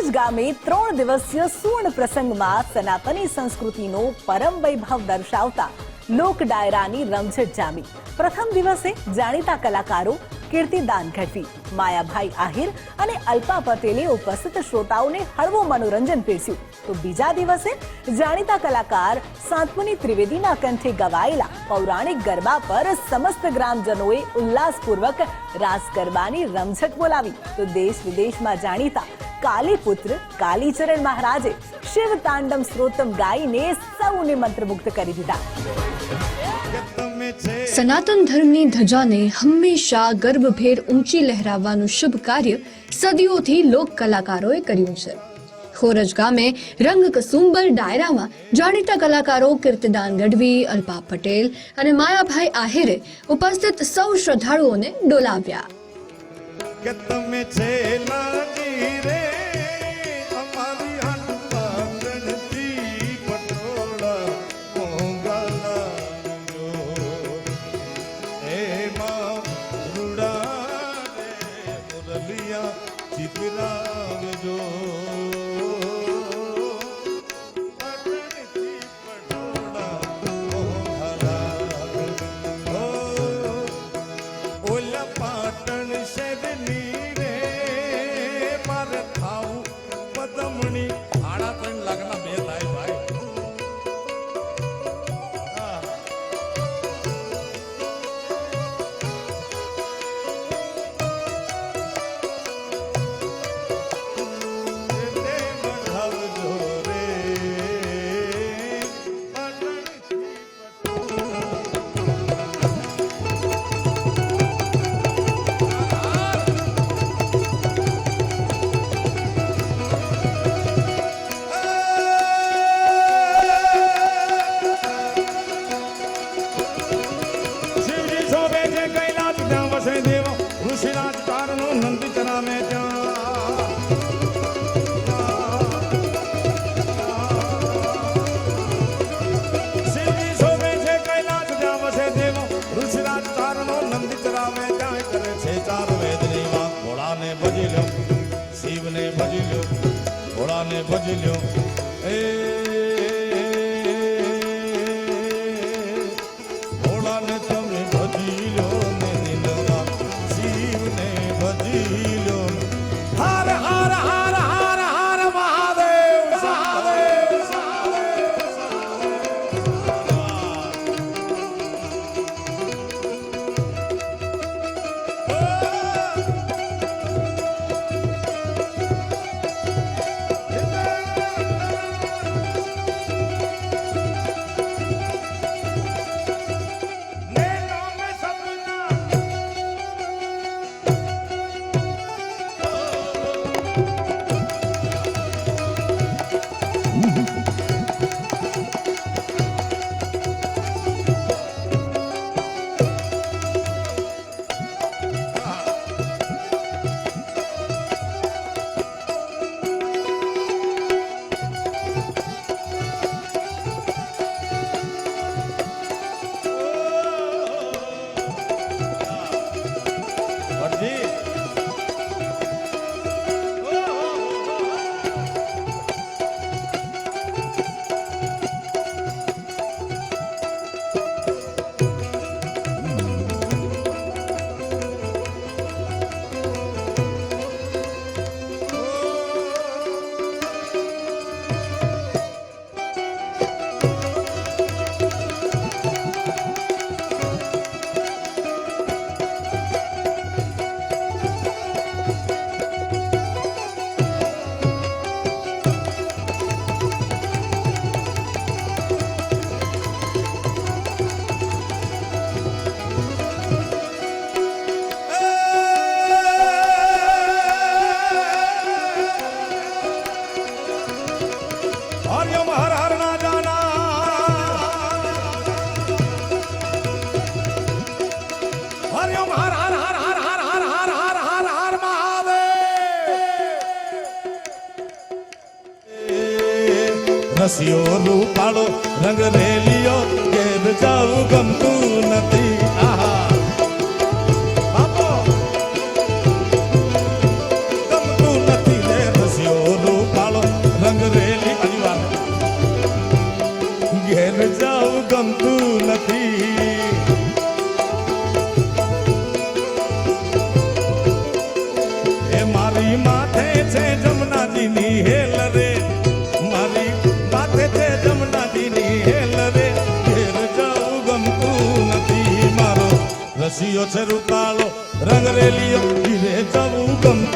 હોરજ ગામે ત્રણ દિવસીય સુવર્ણ પ્રસંગમાં સનાતની સંસ્કૃતિનો પરમ વૈભવ દર્શાવતા લોક ડાયરાની રમઝટ જામી. પ્રથમ દિવસે જાણીતા કલાકારો કીર્તિદાન ગઢવી માયાભાઈ આહિર અને અલ્પા પટેલે ઉપસ્થિત શ્રોતાઓને હળવું મનોરંજન પીરસ્યું. તો બીજા દિવસે જાણીતા કલાકાર સાંતમુનિ ત્રિવેદીના કંઠે ગવાયેલા પૌરાણિક ગરબા પર સમસ્ત ગ્રામજનોએ ઉલ્લાસપૂર્વક રાસ ગરબાની રમઝટ બોલાવી. તો દેશ વિદેશમાં જાણીતા કાલીપુત્ર કાલીચરણ મહારાજે શિવ તાંડમ સ્ત્રોતમ ગાઈને સૌને મંત્રમુગ્ધ કરી દીધા. સનાતન ધર્મની ધજાને હંમેશા ગર્ભભેર ઊંચી લહેરાવવાનું શુભ કાર્ય સદીઓથી લોક કલાકારોએ કર્યું છે. ખોરજ ગામે રંગ કસુંબર ડાયરામાં જાણીતા કલાકારો કીર્તિદાન ગઢવી, અલ્પા પટેલ અને માયાભાઈ આહિરે ઉપસ્થિત સૌ શ્રદ્ધાળુઓને ડોલાવ્યા. ઉપાડો રંગ રેલીઓ કેદ જાવું ગમતું ન રેલીઓ છે રૂપાળો રંગ રેલીઓ ધીરે જવું ગમતું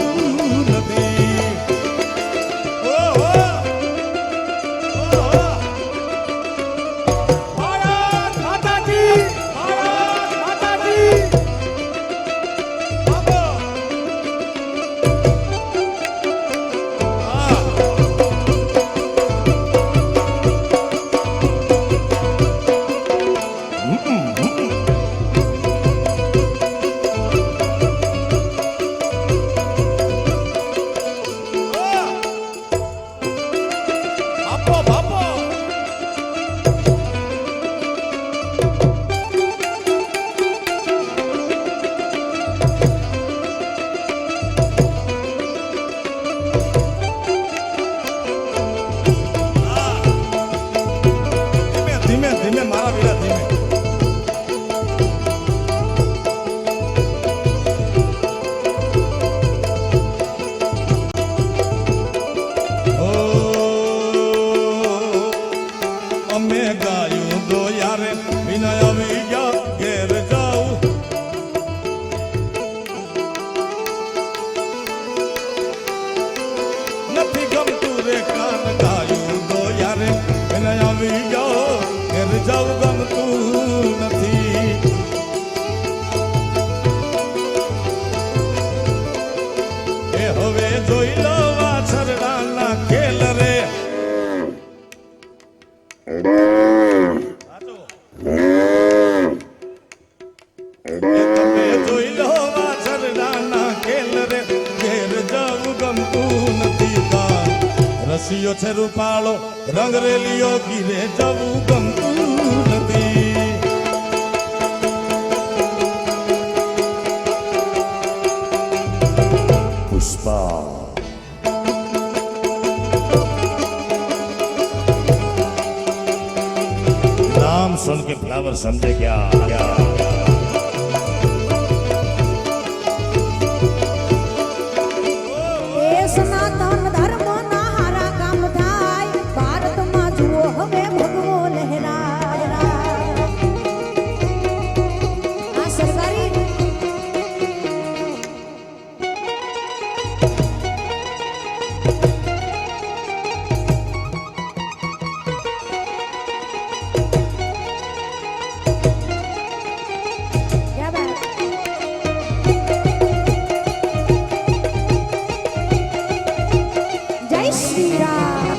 सुन के फ्लावर समझे क्या, क्या, क्या, Messias.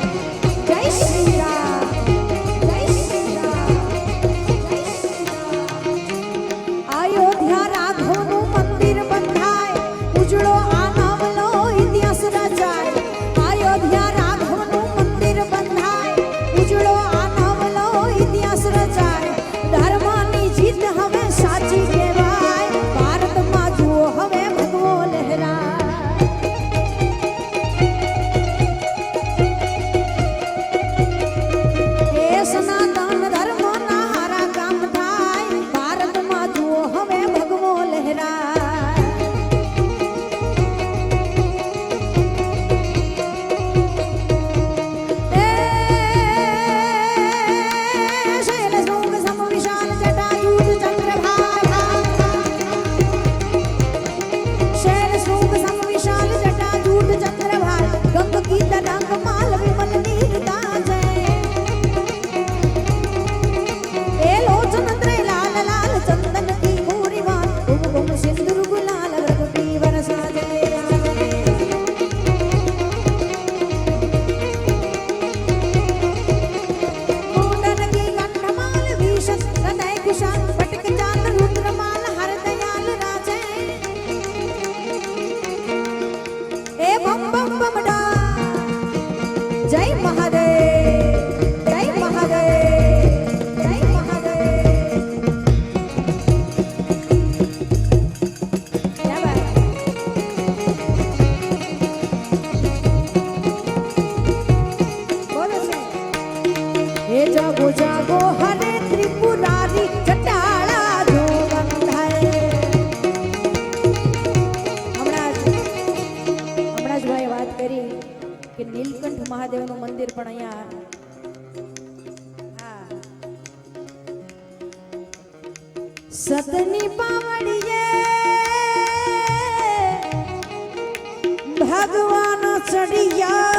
સતની પાવડીએ ભગવાન ચડિયા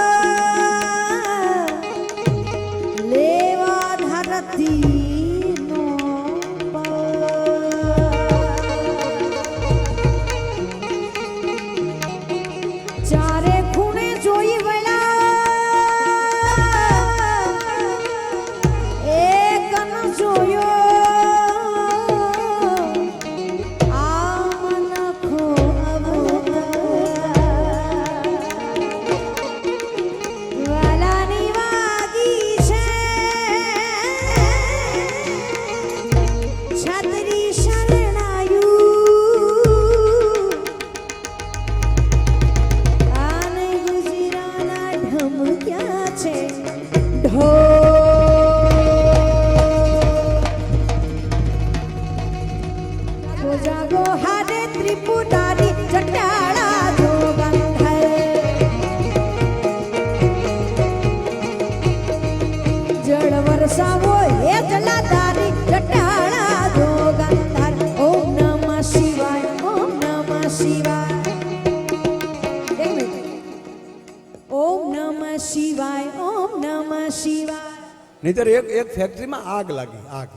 નહીતર એક એક ફેક્ટરીમાં આગ લાગી, આગ.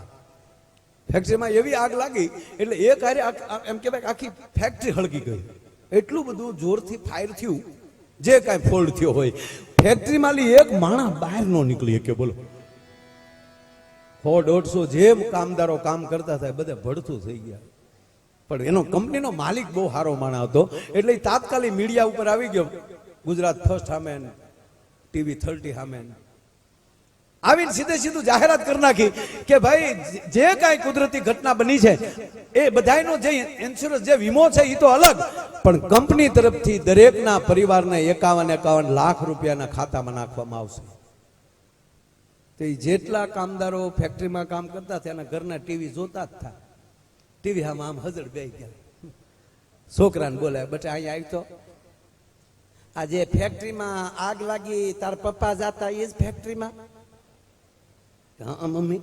ફેક્ટરીમાં એવી આગ લાગી, એટલે એક હારે એમ કહેવાય આખી ફેક્ટરી હળગી ગઈ. એટલું બધું જોરથી ફાયર થયું, જે કાંઈ ફોલ્ડ થયો હોય. ફેક્ટરીમાં એક માણસ બહાર નો નીકળી કે બોલો. સો દોઢસો જેમ કામદારો કામ કરતા થાય, બધા ભડથું થઈ ગયા. પણ એનો કંપનીનો માલિક બહુ સારો માણસ હતો. એટલે તાત્કાલિક મીડિયા ઉપર આવી ગયો. ગુજરાત ફર્સ્ટ સામે ટીવી થર્ટી સામે આવીને સીધે સીધું જાહેરાત કરી નાખી કે ભાઈ, જે કાંઈ કુદરતી ઘટના બની છે, એ બધાનો જે ઇન્સ્યોરન્સ જે વીમો છે એ તો અલગ. પણ કંપની તરફથી દરેકના પરિવારને એકાવન એકાવન લાખ રૂપિયાના ખાતામાં નાખવામાં આવશે. તો એ જેટલા કામદારો ફેક્ટરીમાં કામ કરતા હતા, એના ઘરના ટીવી જોતા જ હતા. ટીવી આમ આમ હજર બે ગયા. છોકરાને બોલાય બટા અહીંયા આવી તો. આ જે ફેક્ટરીમાં આગ લાગી, તાર પપ્પા જાતા એ જ ફેક્ટરીમાં હા મમ્મી.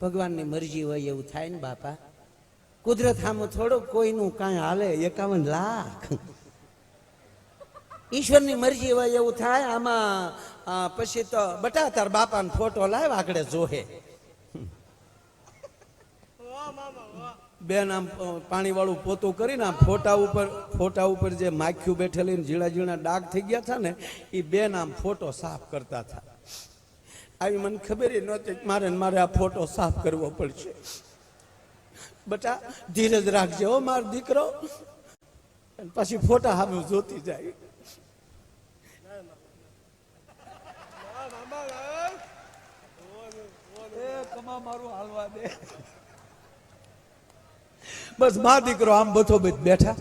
ભગવાનની મરજી હોય એવું થાય ને, બાપા. કુદરત આમાં થોડુંક કોઈનું કાંઈ હાલે, એકાવન લાખ. ઈશ્વરની મરજી હોય એવું થાય, આમાં પછી તો બટા તાર બાપાનો ફોટો લાવ આગળ જોહે. બેન આમ પાણીવાળું પોતું કરીને આમ ફોટા ઉપર ફોટા ઉપર જે માખ્યું બેઠેલી ઝીણા ઝીણા ડાઘ થઈ ગયા હતા ને એ બેન આમ ફોટો સાફ કરતા હતા આવી મને ખબર નહોતી મારે મારે આ ફોટો સાફ કરવો પડશે બટા ધીરજ રાખજે હો મારો દીકરો પછી ફોટા સામે જોતી જાય મારું હાલવા દે બસ મા દીકરો આમ બથો બેઠા.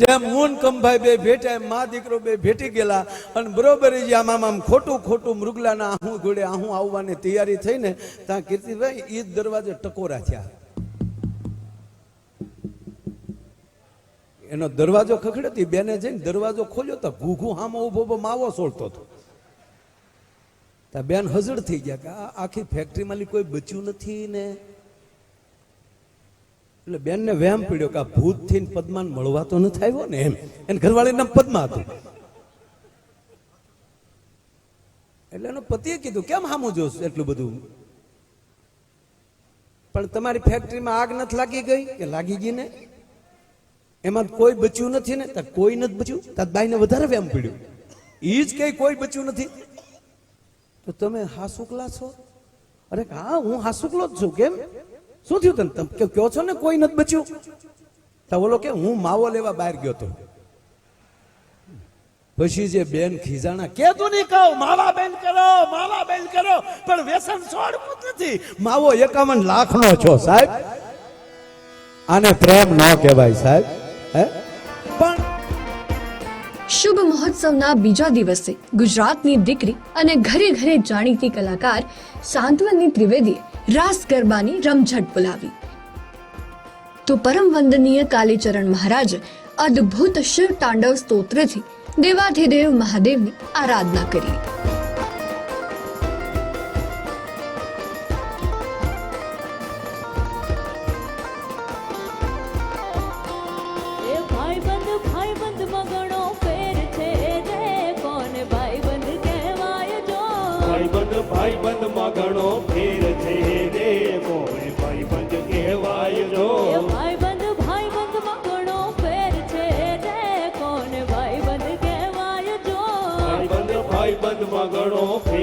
જેમ હું કંભાઈ બે ભેટા એમ મા દીકરો બે ભેટી ગયેલા. અને બરોબર જ આમ આમ ખોટું ખોટું મૃગલાના આહું ઘોડે આહું આવવાની તૈયારી થઈને ત્યાં કીર્તિભાઈ એ જ દરવાજે ટકોરા થયા. એનો દરવાજો ખખડ્યો હતી બેને જઈને દરવાજો ખોલ્યો તો ઘૂઘું હામો ઊભો માવો સોળતો હતો. ત્યાં બેન હજળ થઈ ગયા કે આખી ફેક્ટરીમાં કોઈ બચ્યું નથી ને? એટલે બેનને વહેમ પડ્યો કે આ ભૂત થઈને પદ્માન મળવા તો નથી આવ્યો ને એમ. એને ઘરવાળી નામ પદ્મા હતું. એટલે એનો પતિએ કીધું, કેમ હામું જોશ એટલું બધું? પણ તમારી ફેક્ટરીમાં આગ નથી લાગી ગઈ કે લાગી ગઈ ને? એમાં કોઈ બચ્યું નથી ને? કોઈ નથી બચ્યું? તાર બાઈને વધારે વ્યામ પીડ્યું. એ જ કઈ કોઈ બચ્યું નથી. તો તમે હાસુકલા છો? અરે હા, હું હાસુકલો જ છું, કેમ? શું થયું તને? તમે કે કહો છો ને, કોઈ નથી બચ્યું? તો બોલો કે હું માવો લેવા બહાર ગયો તો. પછી જે બેન ખીજાણા, કે તું નહીં કહો, માવા બેન કરો, માવા બેન કરો, પણ વ્યસન છોડવું જ નથી. માવો એકાવન લાખ નો છો, સાહેબ. આને પ્રેમ ન કહેવાય, સાહેબ. શુભ મહોત્સવના બીજા દિવસે ગુજરાતની દીકરી અને ઘરે ઘરે જાણીતી કલાકાર સાંત્વનની ત્રિવેદીએ રાસ ગરબાની રમઝટ બોલાવી. તો પરમ વંદનીય કાલીચરણ મહારાજ અદ્ભુત શિવ તાંડવ સ્તોત્રથી દેવાધિદેવ મહાદેવની આરાધના કરી. ભાઈબંધ ભાઈબંધમાં ઘણો ફેર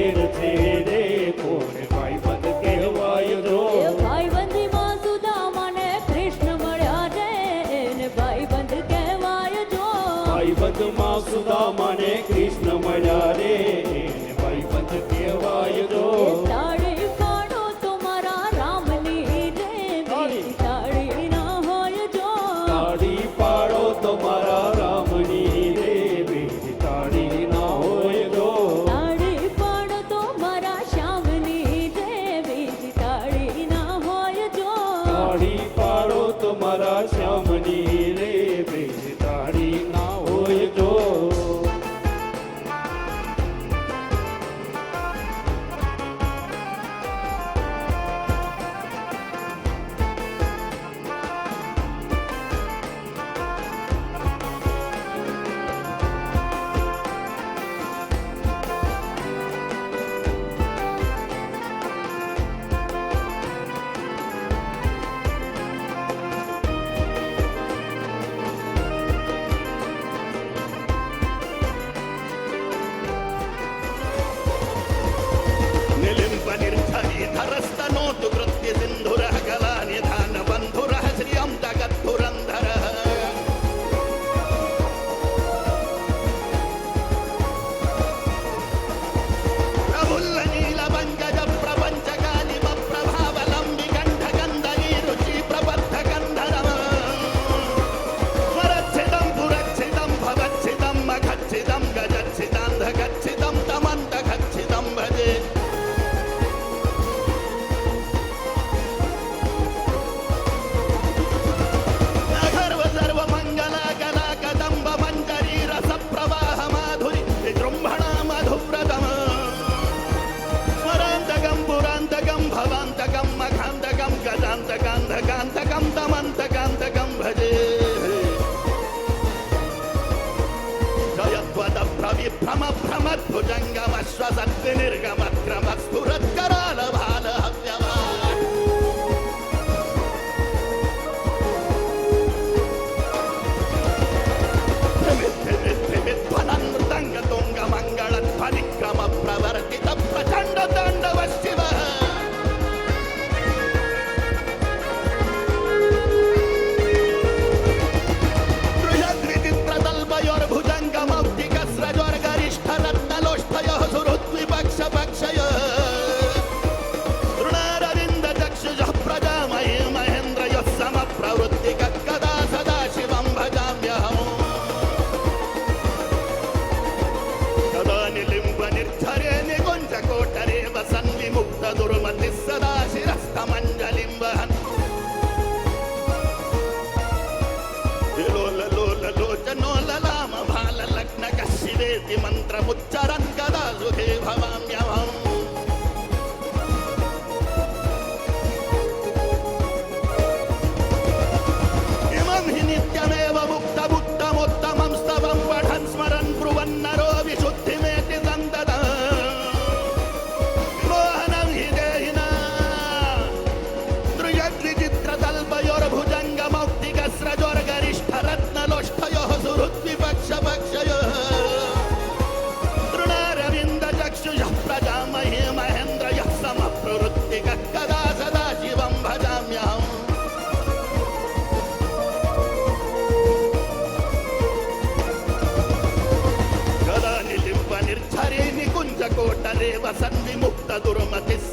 Doro Mate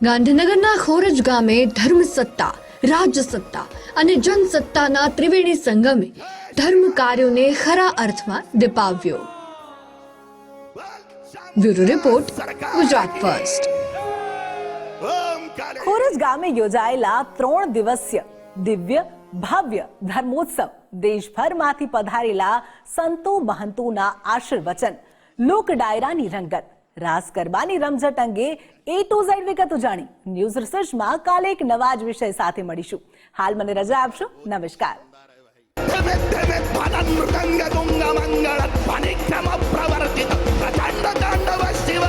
ગાંધીનગરના ખોરજ ગામે ધર્મ સત્તા રાજ્ય સત્તા અને જનસત્તાના ત્રિવેણી સંગમે ધર્મ કાર્યોને ખરા અર્થમાં દીપાવ્યો bureau report Gujarat first. Khoraj ગામે યોજાયેલા ત્રણ દિવસીય દિવ્ય ભવ્ય ધર્મોત્સવ દેશભરમાંથી પધારેલા સંતો મહંતોના આશીર્વચન લોક ડાયરાની રંગત રાસ ગરબાની રમઝટ અંગે એ ટુ ઝેડ વિગતો જાણી ન્યૂઝ રિસર્ચમાં કાલે એક નવા જ વિષય સાથે મળીશું. હાલ મને રજા આપશો. નમસ્કાર. પ્રવર્તિત ದಂಡ ದಾಂಡವ ಶಿವ